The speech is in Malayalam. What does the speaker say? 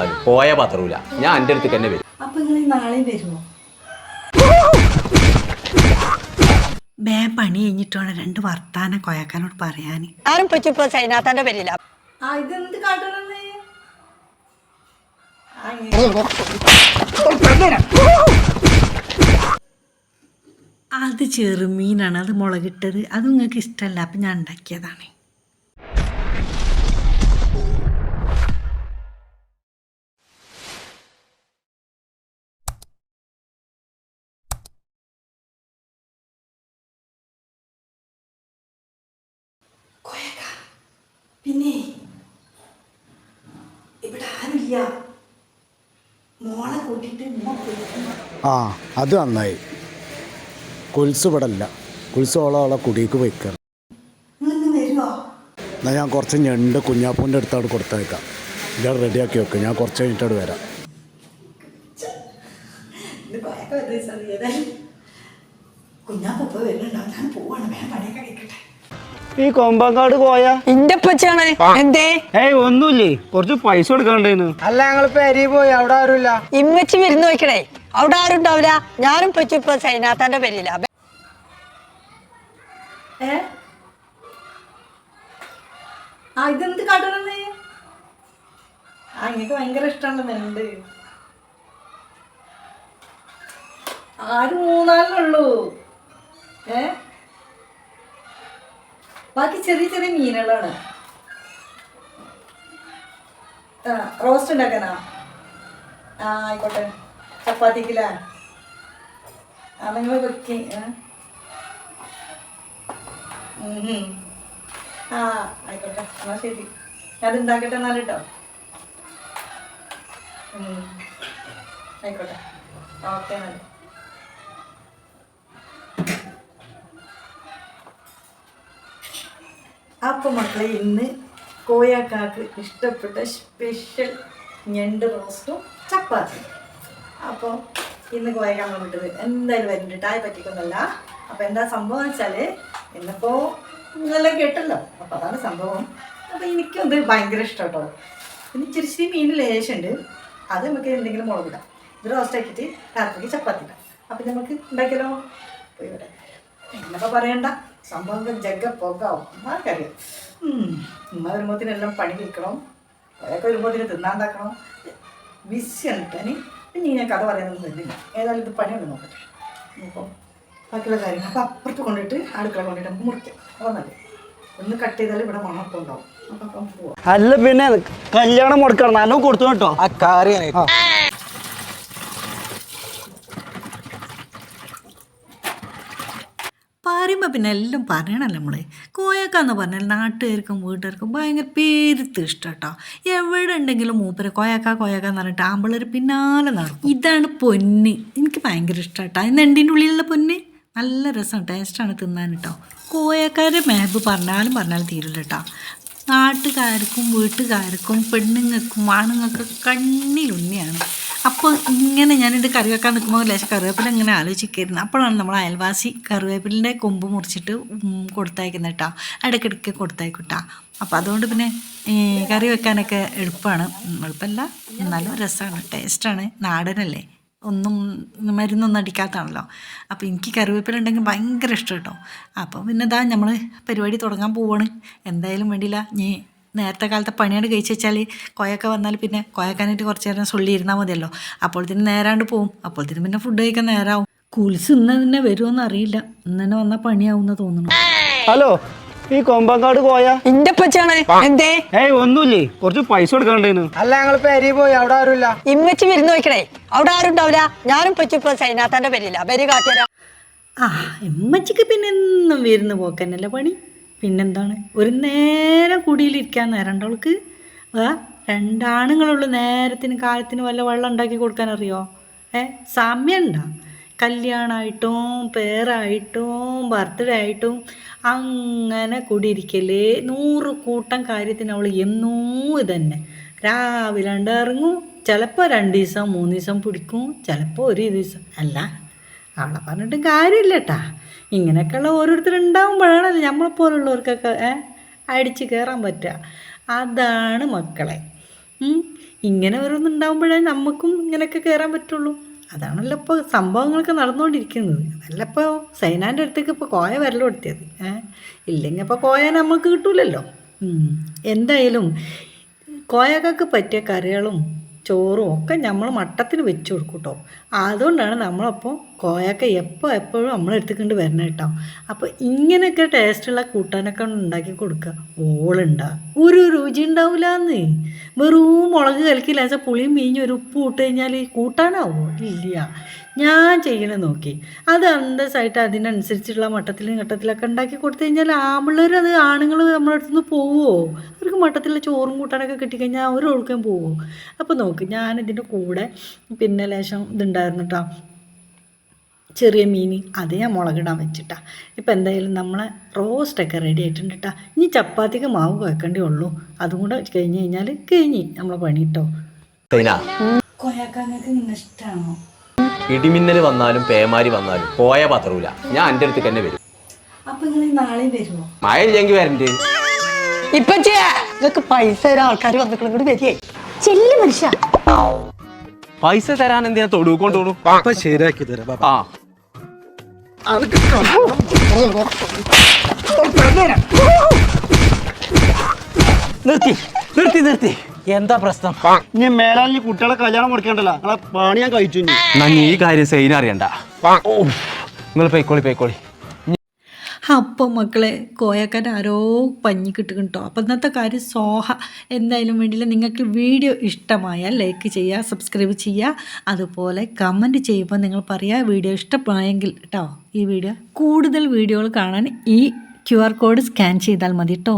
വന്നാലും പോയ പത്രൂല ഞാൻ എന്റെ അടുത്ത് തന്നെ വരും. ബേ പണി കഴിഞ്ഞിട്ടാണ് രണ്ട് വർത്താനം കൊയക്കാനോട് പറയാൻ ആരും പറ്റിപ്പോ സൈനാത്താന്റെ പേരില്ല അത് ചെറുമീനാണ് അത് മുളകിട്ടത്. അത് നിങ്ങൾക്ക് ഇഷ്ടമല്ല അപ്പം ഞാൻ ഉണ്ടാക്കിയതാണ്. പിന്നെ ഇവിടെ ആരുമില്ല. മോളെ കൂട്ടിട്ട് ഉമ്മ ആ അത് നന്നായി. കുൽസ് ഇവിടെ അല്ല കുൽസ് ഓളോളെ ഓളെ കുടിക്ക് വരുമോ എന്നാൽ ഞാൻ കുറച്ച് ഞണ്ട് കുഞ്ഞാപ്പൂന്റെ അടുത്തോട് കൊടുത്തേക്കാം ഇയാൾ റെഡിയാക്കി വെക്ക്. ഞാൻ കുറച്ച് കഴിഞ്ഞിട്ടോട് വരാം. ഇത് കൊയക്ക വരുന്ന സമയത്തായി കുഞ്ഞാപ്പ വരുന്നുണ്ടാവും ഞാൻ പോവാണ്. വേണം പണിയൊക്കെ കഴിക്കട്ടെ. ഈ കൊമ്പങ്കാട് പോയ? എന്റെ പച്ചാണ് എന്തേ? ഏയ് ഒന്നുമില്ലേ? കുറച്ച് പൈസ കൊടുക്കണ്ടേന്ന് അല്ല ഞങ്ങൾ പെരി പോയി അവിടെ ആരുമില്ല. ഇമ്മച്ചി വിരുന്ന് നോക്കണേ അവിടെ ആരും ഉണ്ടാവില്ല. ഞാനും ഇപ്പൊ സൈനാത്താന്റെ പേരില്ല ആ ഇതെന്ത് കാട്ടണമെന്ന് ആ എനിക്ക് ഭയങ്കര ഇഷ്ടമാണ് ആര് മൂന്നാലിനുള്ളൂ. ഏ? ബാക്കി ചെറിയ ചെറിയ മീനുകളാണ്. റോസ്റ്റ് ഉണ്ടാക്കാനാ? ആ ആയിക്കോട്ടെ. ചപ്പാത്തിക്കില്ല? ആ നിങ്ങൾ വെക്കി. ആ ആയിക്കോട്ടെ. എന്നാ ശരി. അത് ഉണ്ടാക്കട്ടെ എന്നാൽ കേട്ടോ ആയിക്കോട്ടെ. ഓക്കെ എന്നാൽ അപ്പോൾ മക്കളെ ഇന്ന് കോയാക്കാക്ക് ഇഷ്ടപ്പെട്ട സ്പെഷ്യൽ ഞണ്ട് റോസ്റ്റും ചപ്പാത്തി അപ്പോൾ ഇന്ന് കോയക്കാൻ വിട്ടത് എന്തായാലും വരുന്നുണ്ട് ടായ് പറ്റിക്കൊന്നല്ല അപ്പോൾ എന്താ സംഭവം വെച്ചാൽ ഇന്നിപ്പോൾ നിങ്ങളെല്ലാം കേട്ടല്ലോ. അപ്പോൾ അതാണ് സംഭവം. അപ്പോൾ എനിക്കത് ഭയങ്കര ഇഷ്ടം കേട്ടോ പിന്നെ ചിരിച്ചിരി മീൻ ലേശുണ്ട്. അത് നമുക്ക് എന്തെങ്കിലും മുളകിടാം ഇത് റോസ്റ്റ് ആക്കിയിട്ട് രാത്രിക്ക് ചപ്പാത്തി ഇടാം. അപ്പം നമുക്ക് ഉണ്ടാക്കിയാലോ? പോയി വരാം എന്നപ്പോൾ പറയണ്ട. സംഭവം ജഗ്ഗ പോകാവും? ആർക്കറിയാം. ഉം. ഉമ്മ വരുമ്പോഴത്തേനെല്ലാം പണി നിൽക്കണം അതൊക്കെ വരുമ്പോഴത്തേന് തിന്നാണ്ടാക്കണം ബിസിയാണ് പനി പിന്നെ ഞാൻ കഥ പറയാനൊന്നും വരുന്നില്ല ഏതായാലും ഇത് പണിയൊക്കെ നോക്കട്ടെ. അപ്പോൾ ബാക്കിയുള്ള കാര്യങ്ങൾ അപ്പോൾ അപ്പുറത്ത് കൊണ്ടിട്ട് അടുക്കള കൊണ്ടിട്ട് നമുക്ക് മുറിക്കാം. അപ്പോൾ നല്ലത്. ഒന്ന് കട്ട് ചെയ്താൽ ഇവിടെ മണമൊക്കെ ഉണ്ടാവും. അപ്പം അപ്പം പോവാം. അല്ല പിന്നെ കല്യാണം മുടക്കണം. നല്ല കൊടുത്തു കേട്ടോ. ആ കാറിയാണ് പറയുമ്പോൾ പിന്നെ എല്ലാം പറയണല്ലോ നമ്മൾ കോയക്കാന്ന് പറഞ്ഞാൽ നാട്ടുകാർക്കും വീട്ടുകാർക്കും ഭയങ്കര പേരുത്ത് ഇഷ്ടം കേട്ടോ എവിടെ ഉണ്ടെങ്കിലും മൂപ്പര് കോയക്ക കോയക്ക എന്ന് പറഞ്ഞിട്ട് ആമ്പിള്ളേർ പിന്നാലെ നടക്കും. ഇതാണ് പൊന്ന്. എനിക്ക് ഭയങ്കര ഇഷ്ടം കേട്ടോ അതിന് എണ്ടിന്റെ ഉള്ളിലുള്ള പൊന്ന്? നല്ല രസം ടേസ്റ്റാണ് തിന്നാൻ കേട്ടോ കോയക്കാരെ മേബ് പറഞ്ഞാലും പറഞ്ഞാലും തീരില്ല കേട്ടോ നാട്ടുകാർക്കും വീട്ടുകാർക്കും പെണ്ണുങ്ങൾക്കും ആണുങ്ങൾക്കും കണ്ണിലുണ്ണിയാണ് അപ്പോൾ ഇങ്ങനെ ഞാനിത് കറി വെക്കാൻ നിൽക്കുമ്പോൾ ലേശം കറിവേപ്പില ഇങ്ങനെ ആലോചിക്കായിരുന്നു. അപ്പോഴാണ് നമ്മൾ അയൽവാസി കറിവേപ്പിലിന്റെ കൊമ്പ് മുറിച്ചിട്ട് കൊടുത്തയക്കുന്നത് കേട്ടോ ഇടയ്ക്കിടയ്ക്ക് കൊടുത്തയക്കട്ടാ കേട്ടോ അപ്പോൾ അതുകൊണ്ട് പിന്നെ കറി വെക്കാനൊക്കെ എളുപ്പമാണ് എളുപ്പമല്ല എന്നാലും രസമാണ് ടേസ്റ്റാണ് നാടനല്ലേ. ഒന്നും മരുന്നൊന്നും അടിക്കാത്തതാണല്ലോ. അപ്പോൾ എനിക്ക് കറിവേപ്പില ഉണ്ടെങ്കിൽ ഭയങ്കര ഇഷ്ടം കേട്ടോ അപ്പോൾ പിന്നെ ഇതാ നമ്മൾ പരിപാടി തുടങ്ങാൻ പോവാണ്. എന്തായാലും വേണ്ടിയില്ല. നീ നേരത്തെ കാലത്തെ പണിയാണ് കഴിച്ച് വെച്ചാൽ കൊയൊക്കെ വന്നാൽ പിന്നെ കൊയക്കാനായിട്ട് കുറച്ച് നേരം സുള്ളി ഇരുന്നാൽ മതിയല്ലോ. അപ്പോഴത്തേന് നേരാണ്ട് പോവും. അപ്പോഴത്തേന് പിന്നെ ഫുഡ് കഴിക്കാൻ നേരാവും. കുലിസ് ഇന്ന് തന്നെ വരുമോന്ന് അറിയില്ല. ഇന്ന് തന്നെ വന്നാൽ പണിയാവുന്ന തോന്നുന്നു. ഹലോ ഈ കൊമ്പങ്കാട് പോയ? എന്തേ? ഏയ് ഒന്നുമില്ലേ? കുറച്ച് പൈസ കൊടുക്കണ്ടേന്ന് അല്ല ഞങ്ങൾ പെരി പോയി. അവിടെ ആരുമില്ല. ഇമ്മച്ചി വിരുന്ന് നോക്കണേ അവിടെ ആരും ഉണ്ടാവില്ല. ഞാനും പറ്റിപ്പോ സൈനാത്താന്റെ പേരില്ല പേര് കാട്ടിയരാ ആ ഇമ്മച്ചിക്ക് പിന്നെ എന്നും വിരുന്ന് പോക്കന്നല്ലേ പണി? പിന്നെന്താണ്? ഒരു നേരം കുടിയിലിരിക്കാൻ നേരം അവൾക്ക് ആ രണ്ടാണുങ്ങളുള്ളൂ നേരത്തിന് കാലത്തിന് വല്ല വെള്ളം ഉണ്ടാക്കി കൊടുക്കാൻ അറിയോ ഏ സമയമുണ്ട. കല്യാണമായിട്ടും പേരായിട്ടും ബർത്ത്ഡേ ആയിട്ടും അങ്ങനെ കുടിയിരിക്കലേ. നൂറ് കൂട്ടം കാര്യത്തിന് അവൾ എന്നൂ ഇതന്നെ. രാവിലെ ഇറങ്ങും. ചിലപ്പോൾ രണ്ട് ദിവസം മൂന്ന് ദിവസം പിടിക്കും. ചിലപ്പോൾ ഒരു ദിവസം. അല്ല അവളെ പറഞ്ഞിട്ടും കാര്യമില്ല കേട്ടാ ഇങ്ങനെയൊക്കെയുള്ള ഓരോരുത്തരുണ്ടാകുമ്പോഴാണല്ലോ നമ്മളെപ്പോലുള്ളവർക്കൊക്കെ അടിച്ച് കയറാൻ പറ്റുക. അതാണ് മക്കളെ. ഇങ്ങനെ ഓരോന്നുണ്ടാകുമ്പോഴേ നമുക്കും ഇങ്ങനെയൊക്കെ കയറാൻ പറ്റുള്ളൂ. അതാണല്ലോ ഇപ്പോൾ സംഭവങ്ങളൊക്കെ നടന്നുകൊണ്ടിരിക്കുന്നത്. അതല്ല ഇപ്പോൾ സൈനാന്റെ അടുത്തേക്ക് ഇപ്പോൾ കോയ കൊടുത്തിയത് ഏഹ് ഇല്ലെങ്കിൽ ഇപ്പോൾ കോയ നമുക്ക് കിട്ടൂലല്ലോ. എന്തായാലും കോയക്കൊക്കെ പറ്റിയ കറികളും ചോറും ഒക്കെ നമ്മൾ മട്ടത്തിന് വെച്ച് കൊടുക്കും കേട്ടോ അതുകൊണ്ടാണ് നമ്മളപ്പോൾ കോയൊക്കെ എപ്പോൾ എപ്പോഴും നമ്മൾ നമ്മളെടുത്തുകൊണ്ട് വരണം കേട്ടോ അപ്പോൾ ഇങ്ങനെയൊക്കെ ടേസ്റ്റുള്ള കൂട്ടാനൊക്കെ ഉണ്ടാക്കി കൊടുക്കുക. ഓളുണ്ടാ. ഒരു രുചി ഉണ്ടാവില്ലാന്ന് വെറും മുളക് കലക്കില്ല വെച്ചാൽ പുളിയും മീഞ്ഞും ഒരു ഉപ്പ് ഇട്ട് കഴിഞ്ഞാൽ കൂട്ടാനാവോ? ഇല്ല. ഞാൻ ചെയ്യണ നോക്കി. അത് അന്തസ്സായിട്ട് അതിനനുസരിച്ചുള്ള മട്ടത്തിലും ഘട്ടത്തിലൊക്കെ ഉണ്ടാക്കി കൊടുത്തു കഴിഞ്ഞാൽ ആമ്പിള്ളേർ അത് ആണുങ്ങൾ നമ്മുടെ അടുത്തുനിന്ന് പോവുമോ അവർക്ക് മട്ടത്തിലെ ചോറും കൂട്ടാനൊക്കെ കിട്ടിക്കഴിഞ്ഞാൽ അവർ ഒഴുക്കാൻ പോവുമോ അപ്പോൾ നോക്ക് ഞാനിതിന്റെ കൂടെ പിന്നെ ലേശം ഇതുണ്ടായിരുന്നു കേട്ടോ ചെറിയ മീൻ അത് ഞാൻ മുളകിടാൻ വെച്ചിട്ടാ. ഇപ്പം എന്തായാലും നമ്മളെ റോസ്റ്റൊക്കെ റെഡി ആയിട്ടുണ്ട് കേട്ടോ ഇനി ചപ്പാത്തിക്ക് മാവ് കുഴക്കേണ്ടേ ഉള്ളൂ. അതും കൂടെ കഴിഞ്ഞ് കഴിഞ്ഞാൽ കഴിഞ്ഞ് നമ്മളെ പണി കേട്ടോ സൈന. കോയാക്കാങ്ങൾക്ക് നിങ്ങൾ ഇഷ്ടമാണോ ഇടിമിന്നൽ വന്നാലും പേമാരി വന്നാലും പോയ പത്രൂല ഞാൻ എന്റെ അടുത്ത് തന്നെ വരും. അപ്പം നിങ്ങൾ നാളെ വരുമോ മഴ ഇല്ലെങ്കിൽ വരണ്ട്. ഇപ്പൊ ഇതൊക്കെ പൈസ തരാൻ ആൾക്കാർ വന്നിട്ട് ഇങ്ങോട്ട് വരികയെ ചെല്ലു മനുഷ്യ. പൈസ തരാൻ എന്തിനാ തൊടുക്കൊണ്ടോളൂ ശരിയാക്കി തരാം. ആ. നിർത്തി നിർത്തി നിർത്തി. എന്താ പ്രശ്നം? ഇനി മേലാൽ കുട്ടികളെ കല്യാണം മുടക്കണ്ടല്ലോ നിങ്ങളെ പണി ഞാൻ കഴിച്ചു നന്ദി ഈ കാര്യം സൈന അറിയണ്ട. നിങ്ങൾ പൈക്കോളി പൈക്കോളി അപ്പം മക്കളെ കോയക്കാൻ ആരോ പഞ്ഞി കിട്ടും കേട്ടോ. അപ്പം ഇന്നത്തെ കാര്യം സോഹ എന്തായാലും വേണ്ടിയില്ല. നിങ്ങൾക്ക് വീഡിയോ ഇഷ്ടമായാൽ ലൈക്ക് ചെയ്യുക സബ്സ്ക്രൈബ് ചെയ്യുക. അതുപോലെ കമന്റ് ചെയ്യുമ്പോൾ നിങ്ങൾ പറയുക വീഡിയോ ഇഷ്ടമായെങ്കിൽ കേട്ടോ ഈ വീഡിയോ കൂടുതൽ വീഡിയോകൾ കാണാൻ ഈ ക്യു ആർ കോഡ് സ്കാൻ ചെയ്താൽ മതി കേട്ടോ